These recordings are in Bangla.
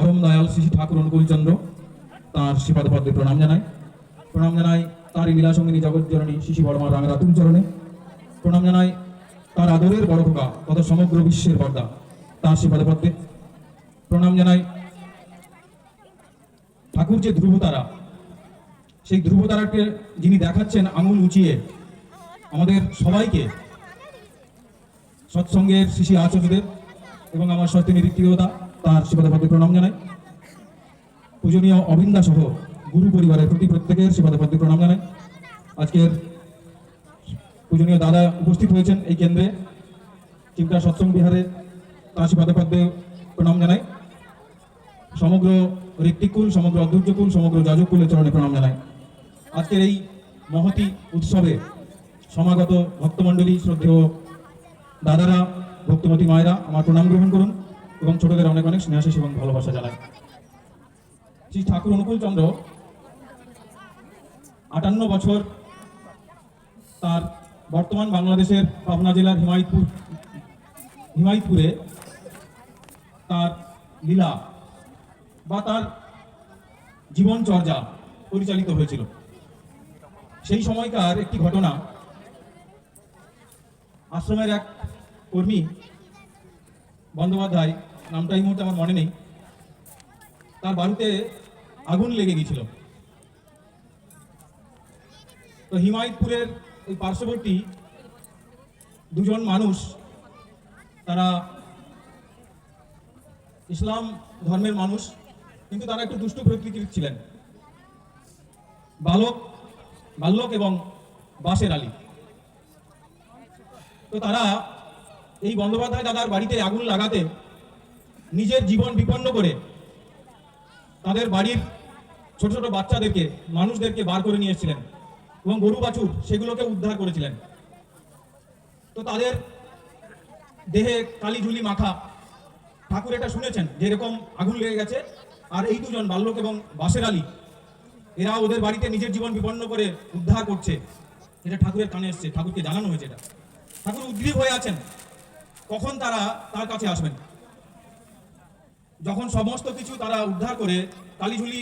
পরম দয়াল শ্রী ঠাকুর অনুকূলচন্দ্র তার শ্রীপাদপদ্মে প্রণাম জানাই। প্রণাম জানাই তারই লীলা সঙ্গিনী জগৎ জননী শিশি বর্মার রামের আতুল চরণে প্রণাম জানাই তার আদরের বড় খোকা তথা সমগ্র বিশ্বের বর্দা তার শ্রীপাদপদ্মে। প্রণাম জানাই ঠাকুর যে ধ্রুবতারা, সেই ধ্রুবতারাকে যিনি দেখাচ্ছেন আঙুল উঁচিয়ে, আমাদের সবাইকে, সৎসঙ্গের শিশি আচার্যদেব এবং আমার সত্যি নিরীক্ষিতা তার শিবাদাপাতে প্রণাম জানাই। পূজনীয় অবিন্দা সহ গুরু পরিবারের প্রতি প্রত্যেকের শিবাদাপাতে প্রণাম জানাই। আজকের পূজনীয় দাদা উপস্থিত হয়েছেন এই কেন্দ্রে। চিন্তা সৎসঙ্গ বিহারে তার শিবাদাপাতে প্রণাম জানাই। সমগ্র ঋত্বিকুল, সমগ্র অধ্যক্ষকুল সমগ্র যাজকুলের চরণে প্রণাম জানাই। আজকের এই মহতি উৎসবে সমাগত ভক্তমণ্ডলী শ্রদ্ধেয় দাদারা, ভক্তিমতী মায়েরা, আমার প্রণাম গ্রহণ করুন। এবং ছোটদের অনেক অনেক স্নেহাশিস এবং ভালোবাসা জানাই। শ্রী ঠাকুর অনুকূল চন্দ্র আটান্ন বছর তার বর্তমান বাংলাদেশের পাবনা জেলার হিমায়তপুর হিমায়তপুরে তার লীলা বা তার জীবনচর্যা পরিচালিত হয়েছিল। সেই সময়কার একটি ঘটনা আশ্রমের এক কর্মী বন্দ্যোপাধ্যায় নামটা এই মুহূর্তে আমার মনে নেই। তার বাড়িতে আগুন লেগে গিয়েছিল। তো হিমায়তপুরের ওই পার্শ্ববর্তী দুজন মানুষ, তারা ইসলাম ধর্মের মানুষ, কিন্তু তারা একটু দুষ্ট প্রকৃতির ছিলেন। বালক, বাল্যক এবং বাসের আলী। তো তারা এই বন্দ্যোপাধ্যায় দাদার বাড়িতে আগুন লাগাতে নিজের জীবন বিপন্ন করে তাদের বাড়ির ছোট ছোট বাচ্চাদেরকে, মানুষদেরকে বার করে নিয়ে এসেছিলেন এবং গরু বাছুর সেগুলোকে উদ্ধার করেছিলেন। তো তাদের দেহে কালি ঝুলি মাখা, ঠাকুর এটা শুনেছেন যে এরকম আগুন লেগে গেছে। আর এই দুজন বাল্যক এবং বাসের আলী এরা ওদের বাড়িতে নিজের জীবন বিপন্ন করে উদ্ধার করছে। এটা ঠাকুরের কানে এসছে, ঠাকুরকে জানানো হয়েছে এটা। ঠাকুর উদ্গ্রীব হয়ে আছেন। কখন তারা তার কাছে আসবেন? যখন সমস্ত কিছু তারা উদ্ধার করে কালিঝুলি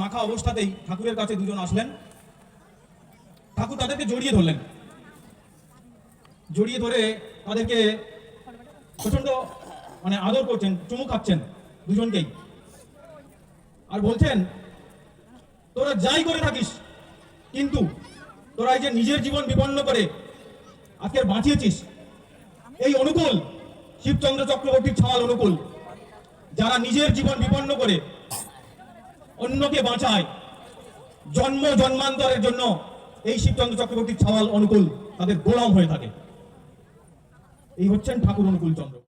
মাখা অবস্থাতেই ঠাকুরের কাছে দুজন আসলেন। ঠাকুর তাদেরকে জড়িয়ে ধরলেন। জড়িয়ে ধরে তাদেরকে প্রচণ্ড মানে আদর করছেন, চুমু খাচ্ছেন দুজনকেই। আর বলছেন, তোরা যাই করে থাকিস, কিন্তু তোরা এই যে নিজের জীবন বিপন্ন করে আজকে বাঁচিয়েছিস, এই অনুকূল শিবচন্দ্র চক্রবর্তীর ছাওয়াল অনুকূল যারা নিজের জীবন বিপন্ন করে অন্যকে বাঁচায়, জন্ম জন্মান্তরের জন্য এই শিবচন্দ্র চক্রবর্তীর ছাওয়াল অনুকূল, তাদের গোলাম হয়ে থাকে। এই হচ্ছেন ঠাকুর অনুকূল চন্দ্র।